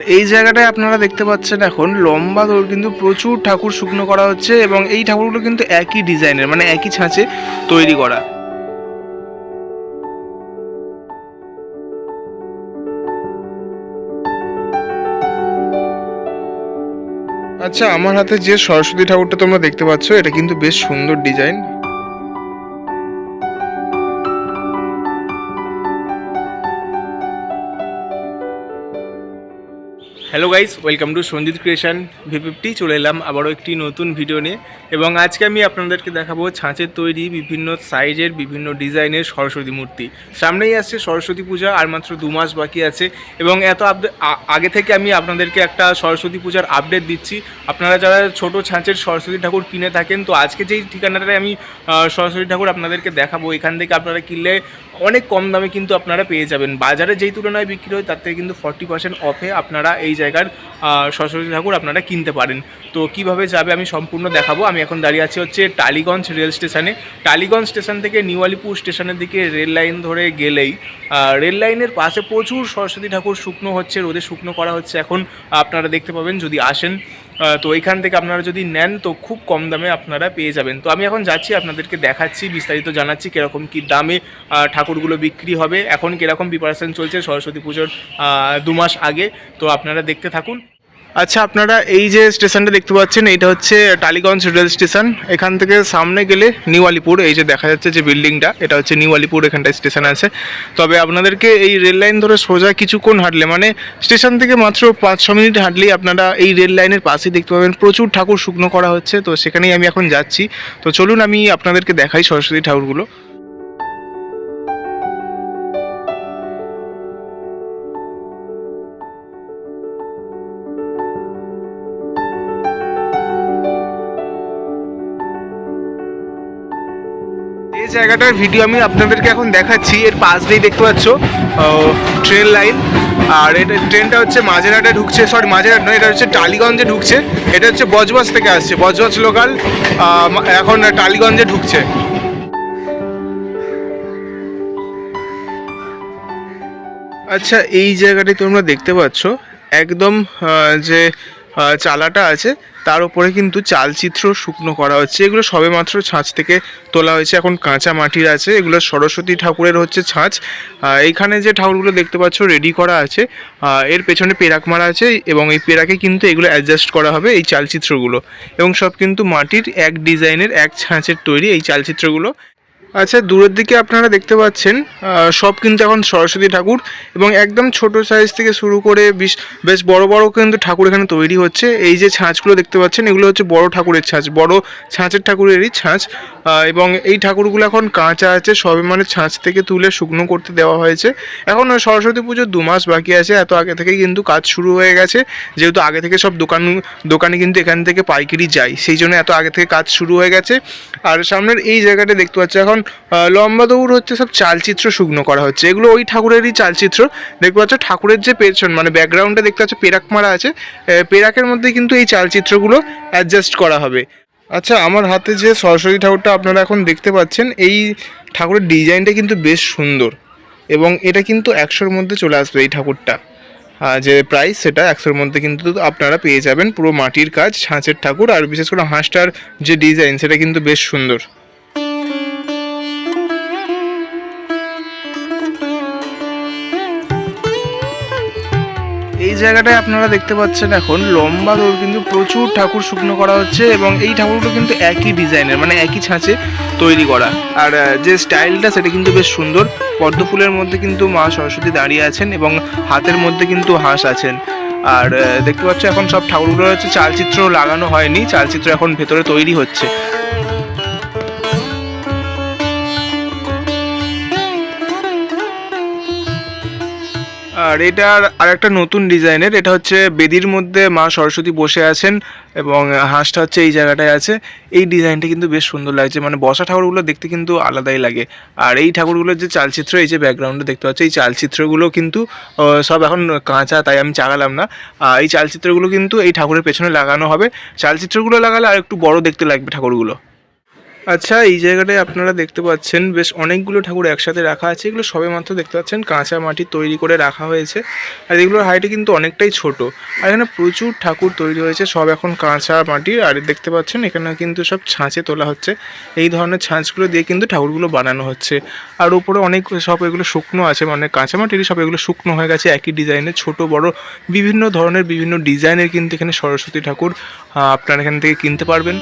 এই জায়গাটায় আপনারা দেখতে পাচ্ছেন এখন লম্বা দৌড় কিন্তু প্রচুর ঠাকুর শুকনো করা হচ্ছে এবং এই ঠাকুরগুলো কিন্তু একই ডিজাইনের মানে একই ছাঁচে তৈরি করা। আচ্ছা আমার হাতে যে সরস্বতী ঠাকুরটা তোমরা দেখতে পাচ্ছ, এটা কিন্তু বেশ সুন্দর design. Hello guys welcome to Sanjit creation V fifty চলে এলাম আবারও একটি নতুন ভিডিও নিয়ে। এবং আজকে আমি আপনাদেরকে দেখাবো ছাঁচের তৈরি বিভিন্ন সাইজের বিভিন্ন ডিজাইনের সরস্বতী মূর্তি। সামনেই আসছে সরস্বতী পূজা, আর মাত্র দু মাস বাকি আছে। এবং এত আগে থেকে আমি আপনাদেরকে একটা সরস্বতী পূজার আপডেট দিচ্ছি। আপনারা যারা ছোট ছাঁচের সরস্বতী ঠাকুর কিনে থাকেন, তো আজকে যেই ঠিকানাটায় আমি সরস্বতী ঠাকুর আপনাদেরকে দেখাবো, এখান থেকে আপনারা কিনলে অনেক কম দামে কিন্তু আপনারা পেয়ে যাবেন। বাজারে যেই তুলনায় বিক্রি হয়, তার থেকে কিন্তু ফর্টি পার্সেন্ট অফে আপনারা এই জায়গার সরস্বতী ঠাকুর আপনারা কিনতে পারেন। তো কীভাবে যাবে আমি সম্পূর্ণ দেখাবো। আমি এখন দাঁড়িয়ে আছি হচ্ছে টালিগঞ্জ রেল স্টেশনে টালিগঞ্জ স্টেশন থেকে নিউ আলিপুর স্টেশনের দিকে রেল লাইন ধরে গেলেই রেল লাইনের পাশে প্রচুর সরস্বতী ঠাকুর শুকনো হচ্ছে, রোদে শুকনো করা হচ্ছে। এখন আপনারা দেখতে পাবেন যদি আসেন তো এইখান থেকে আপনারা যদি নেন, তো খুব কম দামে আপনারা পেয়ে যাবেন। তো আমি এখন যাচ্ছি, আপনাদেরকে দেখাচ্ছি, বিস্তারিত জানাচ্ছি কীরকম, কী দামে ঠাকুরগুলো বিক্রি হবে। এখন কীরকম প্রিপারেশান চলছে সরস্বতী পুজোর দু মাস আগে। তো আপনারা দেখতে থাকুন। আচ্ছা আপনারা এই যে স্টেশনটা দেখতে পাচ্ছেন এটা হচ্ছে টালিগঞ্জ রেল স্টেশন। এখান থেকে সামনে গেলে নিউ আলিপুর, এই যে দেখা যাচ্ছে যে বিল্ডিংটা, এটা হচ্ছে নিউ আলিপুর, এখানটায় স্টেশন আছে। তবে আপনাদেরকে এই রেল লাইন ধরে সোজা কিছুক্ষণ হাঁটলে মানে স্টেশন থেকে মাত্র পাঁচ ছ মিনিট হাঁটলেই আপনারা এই রেল লাইনের পাশেই দেখতে পাবেন, প্রচুর ঠাকুর শুকনো করা হচ্ছে। তো সেখানেই আমি এখন যাচ্ছি। তো চলুন, আমি আপনাদেরকে দেখাই সরস্বতী ঠাকুরগুলো। জায়গাটার ভিডিও আমি আপনাদেরকে এখন দেখাচ্ছি। এর পাশ দিয়েই দেখতে পাচ্ছ ট্রেন লাইন আর এটা ট্রেনটা হচ্ছে মাঝেরহাটে ঢুকছে সরি মাঝেরহাট নয়, এটা হচ্ছে টালিগঞ্জে ঢুকছে। এটা হচ্ছে বজবজ থেকে আসছে, বজবজ লোকাল এখন টালিগঞ্জে ঢুকছে। আচ্ছা এই জায়গাটি তোমরা দেখতে পাচ্ছ। একদম যে চালাটা আছে। তার উপরে কিন্তু চালচিত্র শুকনো করা হচ্ছে। এগুলো সবেমাত্র ছাঁচ থেকে তোলা হয়েছে। এখন কাঁচা মাটির আছে। এগুলো সরস্বতী ঠাকুরের হচ্ছে ছাঁচ। এইখানে যে ঠাকুরগুলো দেখতে পাচ্ছ রেডি করা আছে। এর পেছনে পেরাক মারা আছে এবং এই পেরাকে কিন্তু এগুলো অ্যাডজাস্ট করা হবে এই চালচিত্রগুলো। এবং সব কিন্তু মাটির এক ডিজাইনের এক ছাঁচের তৈরি এই চালচিত্রগুলো। আচ্ছা দূরের দিকে আপনারা দেখতে পাচ্ছেন সব কিন্তু এখন সরস্বতী ঠাকুর এবং একদম ছোট সাইজ থেকে শুরু করে বেশ বেশ বড় বড় কিন্তু ঠাকুর এখানে তৈরি হচ্ছে। এই যে ছাঁচগুলো দেখতে পাচ্ছেন, এগুলো হচ্ছে বড় ঠাকুরের ছাঁচ, বড় ছাঁচের ঠাকুরেরই ছাঁচ। এবং এই ঠাকুরগুলো এখন কাঁচা আছে, সবে মানে ছাঁচ থেকে তুলে শুকনো করতে দেওয়া হয়েছে। এখন সরস্বতী পুজোর দু মাস বাকি আছে, এত আগে থেকেই কিন্তু কাজ শুরু হয়ে গেছে। যেহেতু আগে থেকে সব দোকান, দোকানে কিন্তু এখান থেকে পাইকারি যায় সেই জন্য এত আগে থেকে কাজ শুরু হয়ে গেছে। আর সামনের এই জায়গাটা দেখতে পাচ্ছি, এখন লম্বা দৌড় হচ্ছে সব চালচিত্র শুকনো করা হচ্ছে। এগুলো ওই ঠাকুরেরই চালচিত্র। দেখতে পাচ্ছ ঠাকুরের যে পেছন মানে ব্যাকগ্রাউন্ডে দেখতে পাচ্ছ পেরাক মারা আছে। পেরাকের মধ্যে কিন্তু এই চালচিত্রগুলো অ্যাডজাস্ট করা হবে। আচ্ছা আমার হাতে যে সরস্বতী ঠাকুরটা আপনারা এখন দেখতে পাচ্ছেন, এই ঠাকুরের ডিজাইনটা কিন্তু বেশ সুন্দর। এবং এটা কিন্তু একশোর মধ্যে চলে আসবে এই ঠাকুরটা। যে প্রাইস সেটা একশোর মধ্যে কিন্তু আপনারা পেয়ে যাবেন। পুরো মাটির কাজ ছাঁচের ঠাকুর, আর বিশেষ করে হাঁসটার যে ডিজাইন সেটা কিন্তু বেশ সুন্দর। এই জায়গাটায় আপনারা দেখতে পাচ্ছেন এখন লম্বা দৌড় কিন্তু প্রচুর ঠাকুর শুকনো করা হচ্ছে এবং এই ঠাকুরগুলো কিন্তু একই ডিজাইনের মানে একই ছাঁচে তৈরি করা। আর যে স্টাইলটা সেটা কিন্তু বেশ সুন্দর। পদ্ম ফুলের মধ্যে কিন্তু মা সরস্বতী দাঁড়িয়ে আছেন এবং হাতের মধ্যে কিন্তু হাঁস আছেন। আর দেখতে পাচ্ছ এখন সব ঠাকুরগুলো হচ্ছে চালচিত্র লাগানো হয়নি, চালচিত্র এখন ভেতরে তৈরি হচ্ছে। আর এটার আর একটা নতুন ডিজাইনের, এটা হচ্ছে বেদির মধ্যে মা সরস্বতী বসে আছেন এবং হাঁসটা হচ্ছে এই জায়গাটায় আছে। এই ডিজাইনটা কিন্তু বেশ সুন্দর লাগছে মানে বসা ঠাকুরগুলো দেখতে কিন্তু আলাদাই লাগে। আর এই ঠাকুরগুলোর যে চালচিত্র, এই যে ব্যাকগ্রাউন্ডে দেখতে পাচ্ছ, এই চালচিত্রগুলো কিন্তু সব এখন কাঁচা, তাই আমি চাগালাম না। এই চালচিত্রগুলো কিন্তু এই ঠাকুরের পেছনে লাগানো হবে। চালচিত্রগুলো লাগালে আর একটু বড় দেখতে লাগবে ঠাকুরগুলো। আচ্ছা এই জায়গাটায় আপনারা দেখতে পাচ্ছেন বেশ অনেকগুলো ঠাকুর একসাথে রাখা আছে। এগুলো সবে মাত্র দেখতে পাচ্ছেন, কাঁচা মাটি তৈরি করে রাখা হয়েছে। আর এগুলোর হাইটে কিন্তু অনেকটাই ছোট। আর এখানে প্রচুর ঠাকুর তৈরি হয়েছে, সব এখন কাঁচা মাটির। আর দেখতে পাচ্ছেন এখানে কিন্তু সব ছাঁচে তোলা হচ্ছে। এই ধরনের ছাঁচগুলো দিয়ে কিন্তু ঠাকুরগুলো বানানো হচ্ছে। আর উপরে অনেক সব এগুলো শুকনো আছে মানে কাঁচা মাটিরই সব এগুলো শুকনো হয়ে গেছে একই ডিজাইনের। ছোট, বড়, বিভিন্ন ধরনের, বিভিন্ন ডিজাইনের কিন্তু এখানে সরস্বতী ঠাকুর আপনারা এখান থেকে কিনতে পারবেন।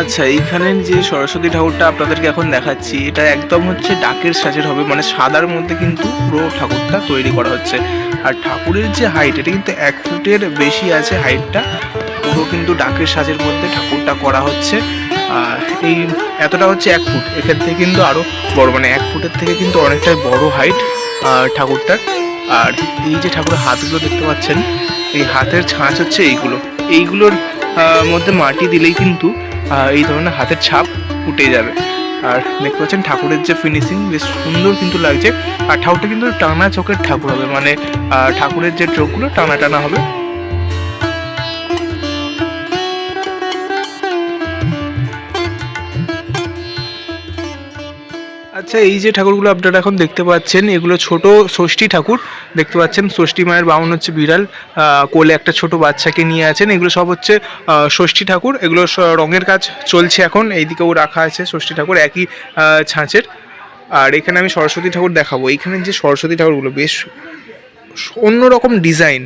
আচ্ছা এইখানের যে সরস্বতী ঠাকুরটা আপনাদেরকে এখন দেখাচ্ছি, এটা একদম হচ্ছে ডাকের সাজের হবে মানে সাদার মধ্যে কিন্তু পুরো ঠাকুরটা তৈরি করা হচ্ছে। আর ঠাকুরের যে হাইট এটা কিন্তু এক ফুটের বেশি আছে হাইটটা পুরো কিন্তু ডাকের সাজের মধ্যে ঠাকুরটা করা হচ্ছে। এই এতটা হচ্ছে এক ফুট থেকে কিন্তু আরও বড় মানে এক ফুটের থেকে কিন্তু অনেকটাই বড় হাইট ঠাকুরটার। আর এই যে ঠাকুরের হাতগুলো দেখতে পাচ্ছেন, এই হাতের ছাঁচ হচ্ছে এইগুলো। এইগুলোর মধ্যে মাটি দিলেই কিন্তু এই ধরনের হাতের ছাপ উঠে যাবে। আর দেখতে পাচ্ছেন ঠাকুরের যে ফিনিশিং বেশ সুন্দর কিন্তু লাগছে। আর ঠাকুরটা কিন্তু টানা চোখের ঠাকুর হবে মানে ঠাকুরের যে চোখগুলো টানা টানা হবে। আচ্ছা এই যে ঠাকুরগুলো আপনারা এখন দেখতে পাচ্ছেন, এগুলো ছোট ষষ্ঠী ঠাকুর। দেখতে পাচ্ছেন, ষষ্ঠী মায়ের বাউন হচ্ছে বিড়াল। কোলে একটা ছোট বাচ্চাকে নিয়ে আছেন। এগুলো সব হচ্ছে ষষ্ঠী ঠাকুর। এগুলো রঙের কাজ চলছে এখন। এইদিকেও রাখা আছে ষষ্ঠী ঠাকুর, একই ছাঁচের। আর এখানে আমি সরস্বতী ঠাকুর দেখাবো। এখানে যে সরস্বতী ঠাকুরগুলো, বেশ অন্যরকম ডিজাইন।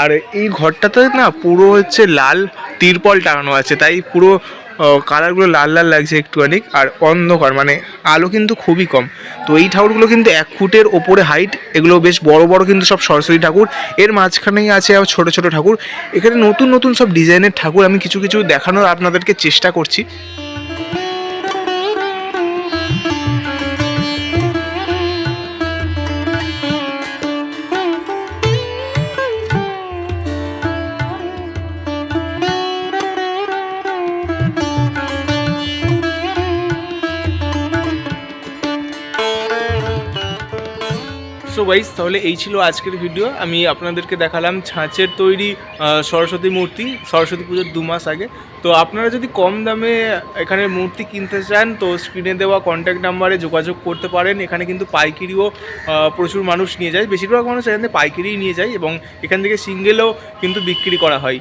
আর এই ঘরটাতে না পুরো হচ্ছে লাল তিরপল টাঙানো আছে, তাই পুরো কালারগুলো লাল লাল লাগছে একটুখানি, আর অন্ধকার মানে আলো কিন্তু খুবই কম। তো এই ঠাকুরগুলো কিন্তু এক ফুটের ওপরে হাইট এগুলো বেশ বড় বড় কিন্তু সব সরস্বতী ঠাকুর। এর মাঝখানেই আছে আবার ছোটো ছোট ঠাকুর। এখানে নতুন নতুন সব ডিজাইনের ঠাকুর আমি কিছু কিছু দেখানোর আপনাদেরকে চেষ্টা করছি। সো গাইস তাহলে এই ছিল আজকের ভিডিও আমি আপনাদেরকে দেখালাম ছাঁচের তৈরি সরস্বতী মূর্তি, সরস্বতী পুজোর দু মাস আগে। তো আপনারা যদি কম দামে এখানে মূর্তি কিনতে চান, তো স্ক্রিনে দেওয়া কন্ট্যাক্ট নাম্বারে যোগাযোগ করতে পারেন। এখানে কিন্তু পাইকিরিও প্রচুর মানুষ নিয়ে যায়। বেশিরভাগ মানুষ এখান থেকে পাইকিরিই নিয়ে যায় এবং এখান থেকে সিঙ্গেলও কিন্তু বিক্রি করা হয়।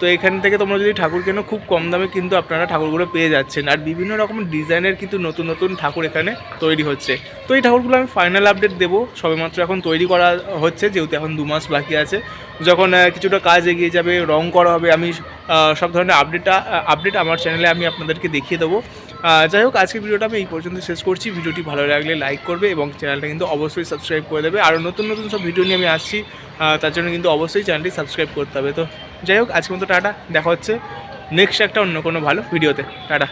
তো এখান থেকে তোমরা যদি ঠাকুর কেনো, খুব কম দামে কিন্তু আপনারা ঠাকুরগুলো পেয়ে যাচ্ছেন। আর বিভিন্ন রকম ডিজাইনের কিন্তু নতুন নতুন ঠাকুর এখানে তৈরি হচ্ছে। তো এই ঠাকুরগুলো আমি ফাইনাল আপডেট দেবো। সবেমাত্র এখন তৈরি করা হচ্ছে, যেহেতু এখন দু মাস বাকি আছে। যখন কিছুটা কাজ এগিয়ে যাবে, রং করা হবে, আমি সব ধরনের আপডেটটা আপডেট আমার চ্যানেলে আমি আপনাদেরকে দেখিয়ে দেবো। যাই হোক, আজকের ভিডিওটা আমি এই পর্যন্ত শেষ করছি। ভিডিওটি ভালো লাগলে লাইক করবে এবং চ্যানেলটা কিন্তু অবশ্যই সাবস্ক্রাইব করে দেবে। আরও নতুন নতুন সব ভিডিও নিয়ে আমি আসছি। তার জন্য কিন্তু অবশ্যই চ্যানেলটি সাবস্ক্রাইব করতে হবে। তো যাই হোক আজকে মতো টাটা। দেখা হচ্ছে নেক্সট একটা অন্য কোনো ভালো ভিডিওতে। টাটা।